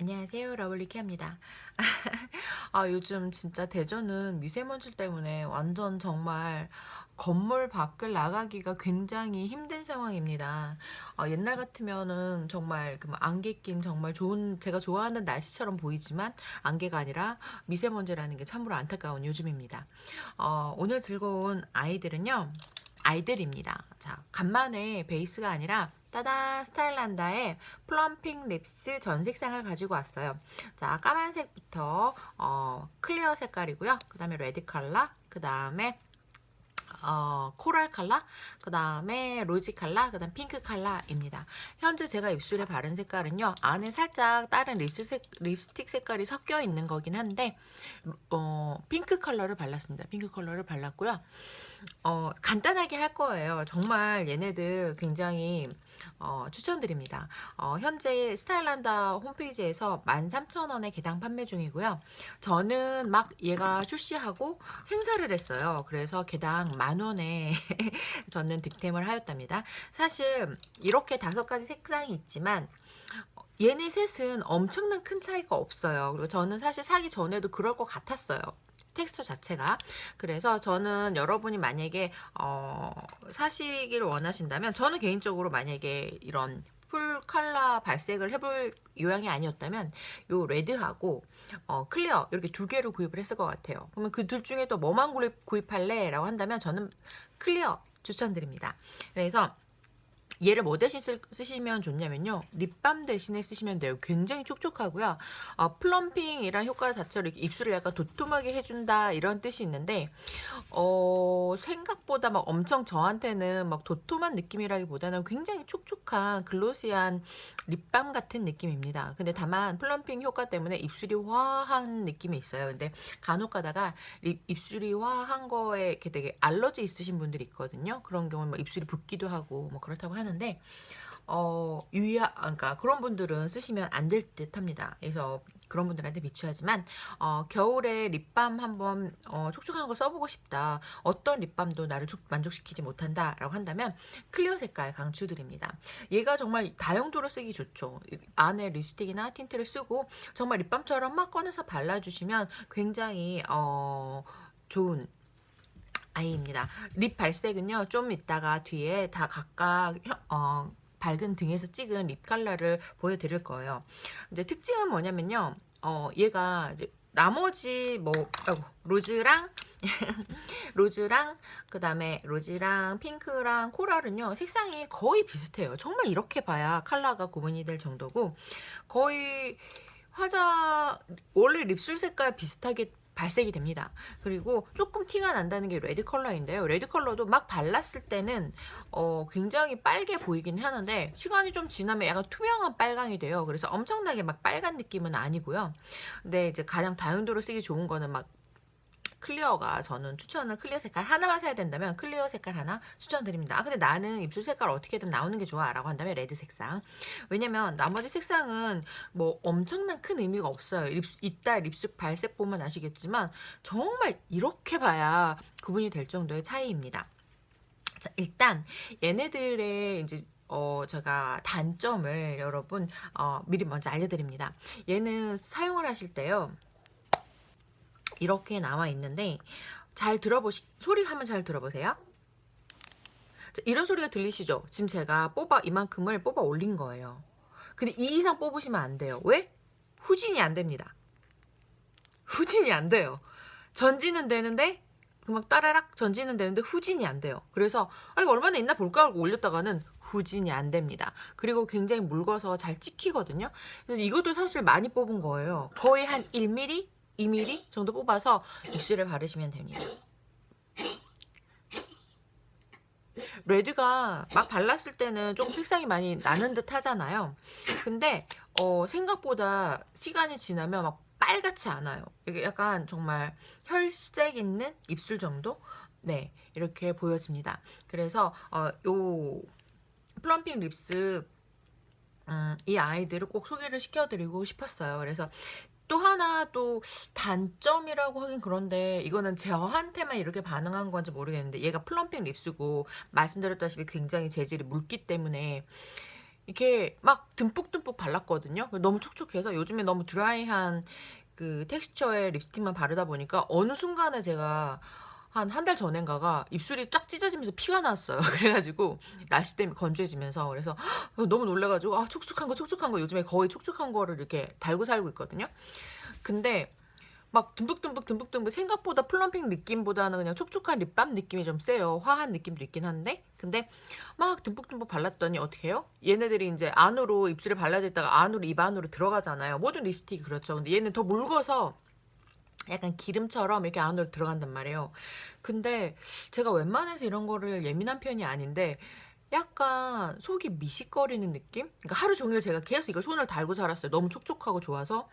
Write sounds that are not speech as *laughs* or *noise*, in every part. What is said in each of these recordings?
안녕하세요. 러블리키입니다. *laughs* 아, 요즘 진짜 대전은 미세먼지 때문에 완전 정말 건물 밖을 나가기가 굉장히 힘든 상황입니다. 어, 옛날 같으면은 정말 그 안개 낀 정말 좋은 제가 좋아하는 날씨처럼 보이지만 안개가 아니라 미세먼지라는 게 참으로 안타까운 요즘입니다. 어, 오늘 들고 온 아이들은요. 아이들입니다. 자, 간만에 베이스가 아니라 따단 스타일란다의 플럼핑 립스 전 색상을 가지고 왔어요. 자, 까만색부터 어, 클리어 색깔이고요. 그 다음에 레드 컬러, 그 다음에 어, 코랄 컬러, 그 다음에 로지 컬러, 그 다음 핑크 컬러입니다. 현재 제가 입술에 바른 색깔은요, 안에 살짝 다른 립스색, 립스틱 색깔이 섞여 있는 거긴 한데, 어, 핑크 컬러를 발랐습니다. 핑크 컬러를 발랐고요. 어, 간단하게 할 거예요. 정말 얘네들 굉장히 어, 추천드립니다. 어, 현재 스타일란다 홈페이지에서 13,000원에 개당 판매 중이고요. 저는 막 얘가 출시하고 행사를 했어요. 그래서 개당 만원에 *laughs* 저는 득템을 하였답니다. 사실 이렇게 다섯 가지 색상이 있지만 얘네 셋은 엄청난 큰 차이가 없어요. 그리고 저는 사실 사기 전에도 그럴 것 같았어요. 텍스처 자체가 그래서 저는 여러분이 만약에 어, 사시기를 원하신다면 저는 개인적으로 만약에 이런 풀 컬러 발색을 해볼 요양이 아니었다면 요 레드하고 어, 클리어 이렇게 두 개를 구입을 했을 것 같아요. 그러면 그 둘 중에 또 뭐만 구입, 구입할래 라고 한다면 저는 클리어 추천드립니다. 그래서 얘를 뭐 대신 쓰, 시면 좋냐면요. 립밤 대신에 쓰시면 돼요. 굉장히 촉촉하고요. 어, 플럼핑이란 효과 자체로 입술을 약간 도톰하게 해준다 이런 뜻이 있는데 어, 생각보다 막 엄청 저한테는 막 도톰한 느낌이라기보다는 굉장히 촉촉한 글로시한 립밤 같은 느낌입니다. 근데 다만 플럼핑 효과 때문에 입술이 화한 느낌이 있어요. 근데 간혹 가다가 입술이 화한 거에 이렇게 되게 알러지 있으신 분들이 있거든요. 그런 경우는 뭐 입술이 붓기도 하고 뭐 그렇다고 하는 하는데 어, 유의하, 그러니까 그런 분들은 쓰시면 안 될 듯 합니다. 그래서 그런 분들한테 비추하지만, 어, 겨울에 립밤 한번, 어, 촉촉한 거 써보고 싶다. 어떤 립밤도 나를 만족시키지 못한다. 라고 한다면, 클리어 색깔 강추드립니다. 얘가 정말 다용도로 쓰기 좋죠. 안에 립스틱이나 틴트를 쓰고, 정말 립밤처럼 막 꺼내서 발라주시면 굉장히, 어, 좋은 아이입니다. 립 발색은요, 좀 이따가 뒤에 다 각각, 어, 밝은 등에서 찍은 립 컬러를 보여드릴 거예요. 이제 특징은 뭐냐면요, 어, 얘가 이제 나머지 뭐, 아이고, 로즈랑, *laughs* 로즈랑, 그 다음에 로즈랑 핑크랑 코랄은요, 색상이 거의 비슷해요. 정말 이렇게 봐야 컬러가 구분이 될 정도고, 거의 화자, 원래 립술 색깔 비슷하게 발색이 됩니다. 그리고 조금 티가 난다는 게 레드 컬러인데요. 레드 컬러도 막 발랐을 때는 어, 굉장히 빨개 보이긴 하는데 시간이 좀 지나면 약간 투명한 빨강이 돼요. 그래서 엄청나게 막 빨간 느낌은 아니고요. 근데 이제 가장 다용도로 쓰기 좋은 거는 막 클리어가 저는 추천을 클리어 색깔 하나만 사야 된다면 클리어 색깔 하나 추천드립니다. 아 근데 나는 입술 색깔 어떻게든 나오는 게 좋아 라고 한다면 레드 색상 왜냐면 나머지 색상은 뭐 엄청난 큰 의미가 없어요. 립, 이따 립스 발색 보면 아시겠지만 정말 이렇게 봐야 구분이 될 정도의 차이입니다. 자, 일단 얘네들의 이제 어, 제가 단점을 여러분 어, 미리 먼저 알려드립니다. 얘는 사용을 하실 때요. 이렇게 나와 있는데 잘 들어보시 소리 한번 잘 들어보세요. 자, 이런 소리가 들리시죠? 지금 제가 뽑아 이만큼을 뽑아 올린 거예요. 근데 이 이상 뽑으시면 안 돼요. 왜? 후진이 안 됩니다. 후진이 안 돼요. 전지는 되는데 그막 따라락 전지는 되는데 후진이 안 돼요. 그래서 아 이거 얼마나 있나 볼까 하고 올렸다가는 후진이 안 됩니다. 그리고 굉장히 묽어서 잘 찍히거든요. 그래서 이것도 사실 많이 뽑은 거예요. 거의 한 1mm 2mm 정도 뽑아서 입술에 바르시면 됩니다. 레드가 막 발랐을 때는 조금 색상이 많이 나는 듯 하잖아요. 근데 어, 생각보다 시간이 지나면 막 빨갛지 않아요. 이게 약간 정말 혈색 있는 입술 정도? 네, 이렇게 보여집니다. 그래서 어, 요 플럼핑 립스 음, 이 아이들을 꼭 소개를 시켜드리고 싶었어요. 그래서 또 하나 또 단점이라고 하긴 그런데 이거는 저한테만 이렇게 반응한 건지 모르겠는데 얘가 플럼핑 립스고 말씀드렸다시피 굉장히 재질이 묽기 때문에 이렇게 막 듬뿍듬뿍 발랐거든요. 너무 촉촉해서 요즘에 너무 드라이한 그 텍스처의 립스틱만 바르다 보니까 어느 순간에 제가 한 한 달 전엔가가 입술이 쫙 찢어지면서 피가 났어요. *laughs* 그래가지고 날씨 때문에 건조해지면서 그래서 너무 놀래가지고 아 촉촉한 거 촉촉한 거 요즘에 거의 촉촉한 거를 이렇게 달고 살고 있거든요. 근데 막 듬뿍듬뿍 듬뿍듬뿍 생각보다 플럼핑 느낌보다는 그냥 촉촉한 립밤 느낌이 좀 세요. 화한 느낌도 있긴 한데 근데 막 듬뿍듬뿍 발랐더니 어떻게 해요? 얘네들이 이제 안으로 입술에 발라져 있다가 안으로 입 안으로 들어가잖아요. 모든 립스틱이 그렇죠. 근데 얘는 더 묽어서 약간 기름처럼 이렇게 안으로 들어간단 말이에요. 근데 제가 웬만해서 이런 거를 예민한 편이 아닌데 약간 속이 미식거리는 느낌? 그러니까 하루 종일 제가 계속 이걸 손을 달고 살았어요. 너무 촉촉하고 좋아서.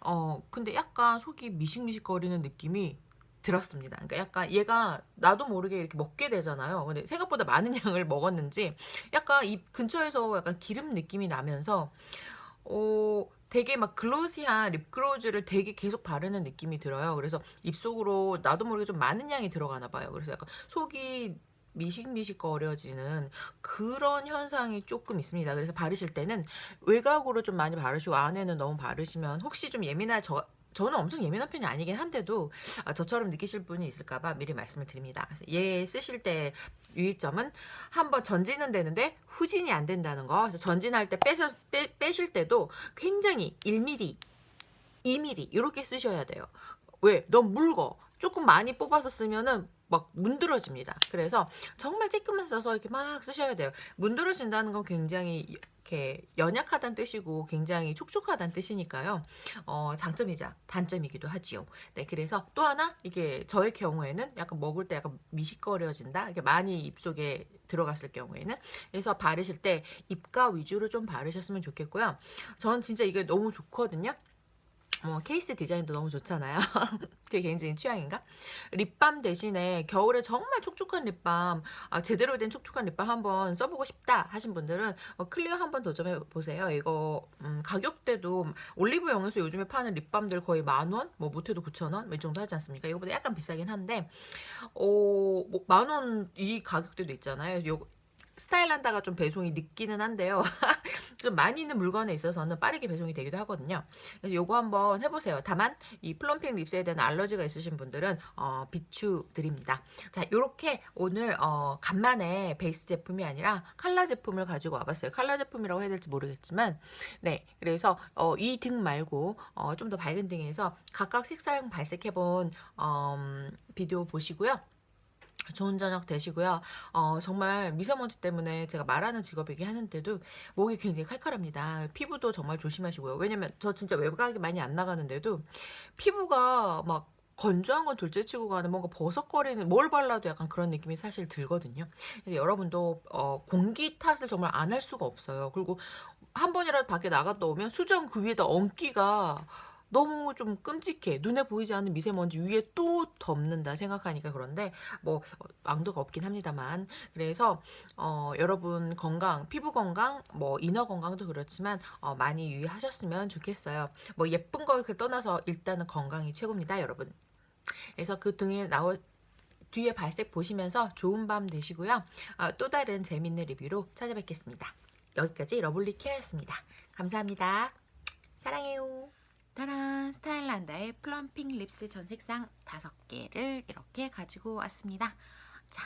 어, 근데 약간 속이 미식미식거리는 느낌이 들었습니다. 그러니까 약간 얘가 나도 모르게 이렇게 먹게 되잖아요. 근데 생각보다 많은 *laughs* 양을 먹었는지 약간 입 근처에서 약간 기름 느낌이 나면서 어, 되게 막 글로시한 립글로즈를 되게 계속 바르는 느낌이 들어요. 그래서 입속으로 나도 모르게 좀 많은 양이 들어가나 봐요. 그래서 약간 속이 미식미식거려지는 그런 현상이 조금 있습니다. 그래서 바르실 때는 외곽으로 좀 많이 바르시고 안에는 너무 바르시면 혹시 좀 예민한 저 저는 엄청 예민한 편이 아니긴 한데도 아, 저처럼 느끼실 분이 있을까봐 미리 말씀을 드립니다. 얘 쓰실 때 유의점은 한번 전진은 되는데 후진이 안 된다는 거. 전진할 때 빼서, 빼, 빼실 때도 굉장히 1mm, 2mm 이렇게 쓰셔야 돼요. 왜? 너무 묽어. 조금 많이 뽑아서 쓰면은 막 문드러집니다. 그래서 정말 쬐끔만 써서 이렇게 막 쓰셔야 돼요. 문드러진다는 건 굉장히 이렇게 연약하다는 뜻이고 굉장히 촉촉하다는 뜻이니까요. 어, 장점이자 단점이기도 하지요. 네, 그래서 또 하나 이게 저의 경우에는 약간 먹을 때 약간 미식거려진다. 이게 많이 입속에 들어갔을 경우에는 그래서 바르실 때 입가 위주로 좀 바르셨으면 좋겠고요. 저는 진짜 이게 너무 좋거든요. 어, 케이스 디자인도 너무 좋잖아요. *laughs* 그게 개인적인 취향인가? 립밤 대신에 겨울에 정말 촉촉한 립밤, 아, 제대로 된 촉촉한 립밤 한번 써보고 싶다 하신 분들은 어, 클리어 한번 도전해 보세요. 이거 음, 가격대도 올리브 영에서 요즘에 파는 립밤들 거의 만 원, 뭐 못해도 9천 원, 뭐이 정도 하지 않습니까? 이거보다 약간 비싸긴 한데, 어, 뭐 만원 이 가격대도 있잖아요. 요, 스타일란다가 좀 배송이 늦기는 한데요. *laughs* 좀 많이 있는 물건에 있어서는 빠르게 배송이 되기도 하거든요. 그래서 요거 한번 해보세요. 다만 이 플럼핑 립스에 대한 알러지가 있으신 분들은 어, 비추드립니다. 자, 요렇게 오늘 어, 간만에 베이스 제품이 아니라 칼라 제품을 가지고 와봤어요. 칼라 제품이라고 해야 될지 모르겠지만 네, 그래서 어, 이등 말고 어, 좀 더 밝은 등에서 각각 색상 발색해본 어, 비디오 보시고요. 좋은 저녁 되시고요. 어, 정말 미세먼지 때문에 제가 말하는 직업이긴 하는데도 목이 굉장히 칼칼합니다. 피부도 정말 조심하시고요. 왜냐면 저 진짜 외곽이 많이 안 나가는데도 피부가 막 건조한 건 둘째치고 가는 뭔가 버석거리는 뭘 발라도 약간 그런 느낌이 사실 들거든요. 그래서 여러분도 어, 공기 탓을 정말 안 할 수가 없어요. 그리고 한 번이라도 밖에 나갔다 오면 수정 그 위에다 엉기가 너무 좀 끔찍해. 눈에 보이지 않는 미세먼지 위에 또 덮는다 생각하니까 그런데 뭐 왕도가 없긴 합니다만 그래서 어, 여러분 건강, 피부 건강, 뭐 인어 건강도 그렇지만 어, 많이 유의하셨으면 좋겠어요. 뭐 예쁜 걸 떠나서 일단은 건강이 최고입니다, 여러분. 그래서 그 등에 나올 뒤에 발색 보시면서 좋은 밤 되시고요. 어, 또 다른 재밌는 리뷰로 찾아뵙겠습니다. 여기까지 러블리 케어였습니다. 감사합니다. 사랑해요. 따란 스타일란다의 플럼핑 립스 전 색상 다섯 개를 이렇게 가지고 왔습니다. 자,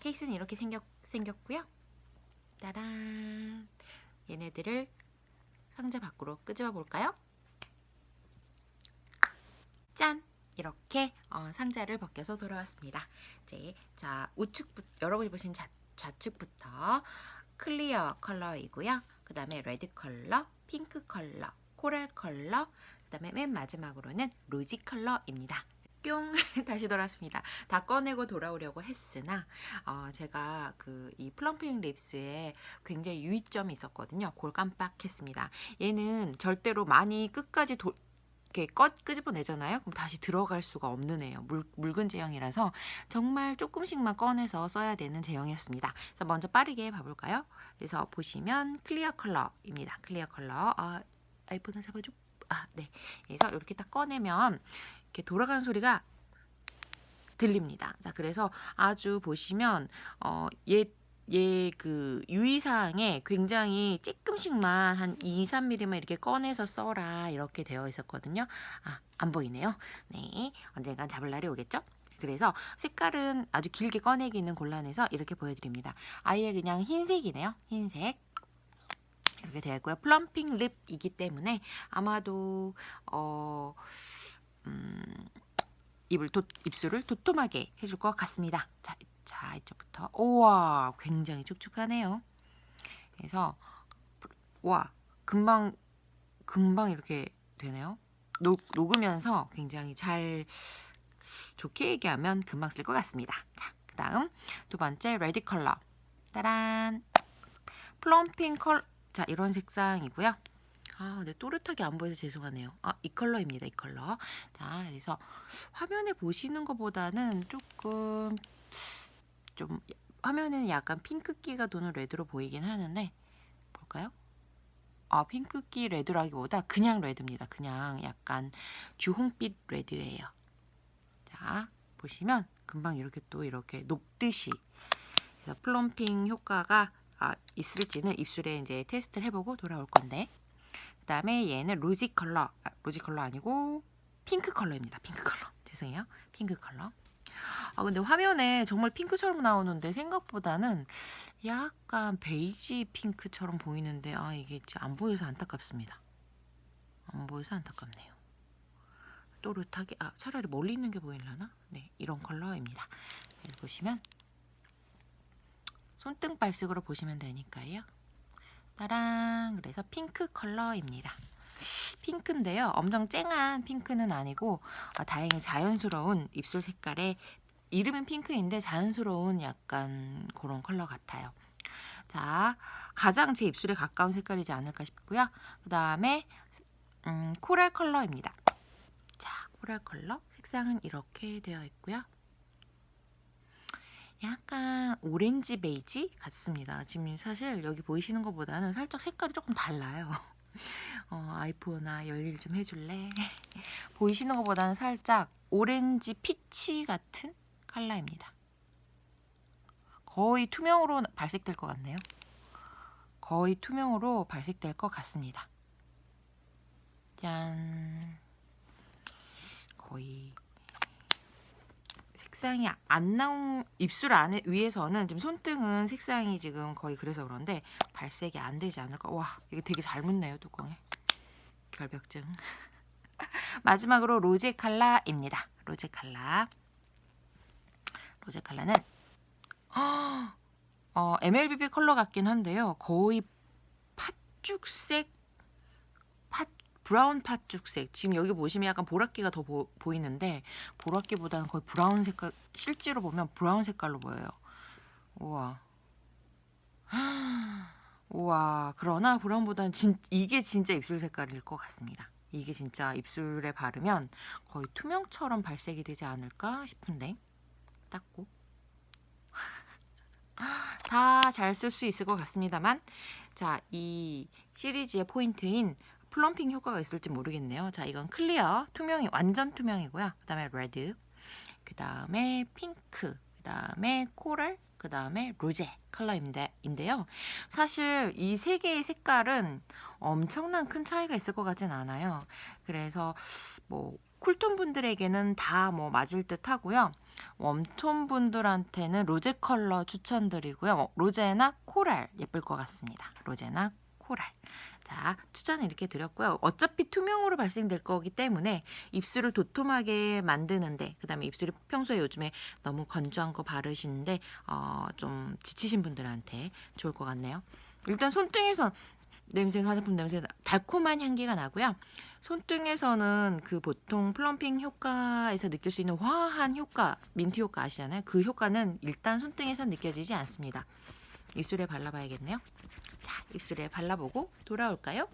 케이스는 이렇게 생겼, 생겼고요. 따란 얘네들을 상자 밖으로 끄집어 볼까요? 짠! 이렇게 어, 상자를 벗겨서 돌아왔습니다. 이제 자 우측부터 여러분이 보신 좌, 좌측부터 클리어 컬러이고요. 그 다음에 레드 컬러, 핑크 컬러, 코랄 컬러, 그 다음에 맨 마지막으로는 로지 컬러입니다. 뿅 *laughs* 다시 돌아왔습니다. 다 꺼내고 돌아오려고 했으나 어, 제가 그 이 플럼핑 립스에 굉장히 유의점이 있었거든요. 그걸 깜빡했습니다. 얘는 절대로 많이 끝까지 도, 이렇게 꺼 끄집어내잖아요. 그럼 다시 들어갈 수가 없는 애예요. 물, 묽은 제형이라서 정말 조금씩만 꺼내서 써야 되는 제형이었습니다. 그래서 먼저 빠르게 봐볼까요? 그래서 보시면 클리어 컬러입니다. 클리어 컬러. 아, 아이폰 을 잡아줘. 아, 네. 그래서 이렇게 딱 꺼내면 이렇게 돌아가는 소리가 들립니다. 자, 그래서 아주 보시면 어, 얘 얘그 유의사항에 굉장히 조금씩만 한 2, 3mm만 이렇게 꺼내서 써라 이렇게 되어 있었거든요. 아, 안 보이네요. 네, 언젠간 잡을 날이 오겠죠? 그래서 색깔은 아주 길게 꺼내기는 곤란해서 이렇게 보여드립니다. 아예 그냥 흰색이네요. 흰색. 이렇게 되어 있고요. 플럼핑 립이기 때문에 아마도 어, 음, 입을 도, 입술을 도톰하게 해줄 것 같습니다. 자, 자 이쪽부터 우와 굉장히 촉촉하네요. 그래서 와 금방 금방 이렇게 되네요. 녹, 녹으면서 굉장히 잘 좋게 얘기하면 금방 쓸 것 같습니다. 자, 그 다음 두 번째 레드 컬러. 따란 플럼핑 컬러. 자, 이런 색상이고요. 아, 근데 또렷하게 안 보여서 죄송하네요. 아, 이 컬러입니다. 이 컬러. 자, 그래서 화면에 보시는 것보다는 조금 좀 화면에는 약간 핑크기가 도는 레드로 보이긴 하는데 볼까요? 아, 핑크기 레드라기보다 그냥 레드입니다. 그냥 약간 주홍빛 레드예요. 자, 보시면 금방 이렇게 또 이렇게 녹듯이 그래서 플럼핑 효과가 아, 있을지는 입술에 이제 테스트를 해보고 돌아올 건데 그 다음에 얘는 로지 컬러 아, 로지 컬러 아니고 핑크 컬러입니다. 핑크 컬러 죄송해요. 핑크 컬러. 아 근데 화면에 정말 핑크처럼 나오는데 생각보다는 약간 베이지 핑크처럼 보이는데 아 이게 안 보여서 안타깝습니다. 안 보여서 안타깝네요. 또렷하게 아 차라리 멀리 있는 게 보이려나? 네 이런 컬러입니다. 여기 보시면 손등 발색으로 보시면 되니까요. 따란 그래서 핑크 컬러입니다. 핑크인데요. 엄청 쨍한 핑크는 아니고 아, 다행히 자연스러운 입술 색깔에 이름은 핑크인데 자연스러운 약간 그런 컬러 같아요. 자, 가장 제 입술에 가까운 색깔이지 않을까 싶고요. 그 다음에 음, 코랄 컬러입니다. 자, 코랄 컬러 색상은 이렇게 되어 있고요. 약간 오렌지 베이지 같습니다. 지금 사실 여기 보이시는 것보다는 살짝 색깔이 조금 달라요. *laughs* 어, 아이폰아 열일 좀 해줄래? *laughs* 보이시는 것보다는 살짝 오렌지 피치 같은 컬러입니다. 거의 투명으로 발색될 것 같네요. 거의 투명으로 발색될 것 같습니다. 짠. 거의 색상이 안 나온 입술 안에 위에서는 지금 손등은 색상이 지금 거의 그래서 그런데 발색이 안 되지 않을까. 와, 이게 되게 잘 묻네요, 뚜껑에. 결벽증. *laughs* 마지막으로 로제 칼라입니다. 로제 칼라. 로제 칼라는 *gasps* 어, MLBB 컬러 같긴 한데요. 거의 팥죽색 팥 브라운 팥죽색. 지금 여기 보시면 약간 보랏기가 더 보, 보이는데 보랏기보다는 거의 브라운 색깔 실제로 보면 브라운 색깔로 보여요. 우와. *gasps* 우와. 그러나 브라운보다는 진, 이게 진짜 입술 색깔일 것 같습니다. 이게 진짜 입술에 바르면 거의 투명처럼 발색이 되지 않을까 싶은데 닦고 *laughs* 다 잘 쓸 수 있을 것 같습니다만 자 이 시리즈의 포인트인 플럼핑 효과가 있을지 모르겠네요. 자, 이건 클리어, 투명이 완전 투명이고요. 그 다음에 레드, 그 다음에 핑크, 그 다음에 코랄, 그 다음에 로제 컬러인데요. 사실 이 세 개의 색깔은 엄청난 큰 차이가 있을 것 같진 않아요. 그래서 뭐 쿨톤 분들에게는 다 뭐 맞을 듯 하고요. 웜톤 분들한테는 로제 컬러 추천드리고요. 어, 로제나 코랄 예쁠 것 같습니다. 로제나 코랄. 자, 추천을 이렇게 드렸고요. 어차피 투명으로 발생될 거기 때문에 입술을 도톰하게 만드는데, 그 다음에 입술이 평소에 요즘에 너무 건조한 거 바르시는데, 어, 좀 지치신 분들한테 좋을 것 같네요. 일단 손등에서 냄새, 화장품 냄새, 달콤한 향기가 나고요. 손등에서는 그 보통 플럼핑 효과에서 느낄 수 있는 화한 효과, 민트 효과 아시잖아요. 그 효과는 일단 손등에서 느껴지지 않습니다. 입술에 발라봐야겠네요. 자, 입술에 발라보고 돌아올까요?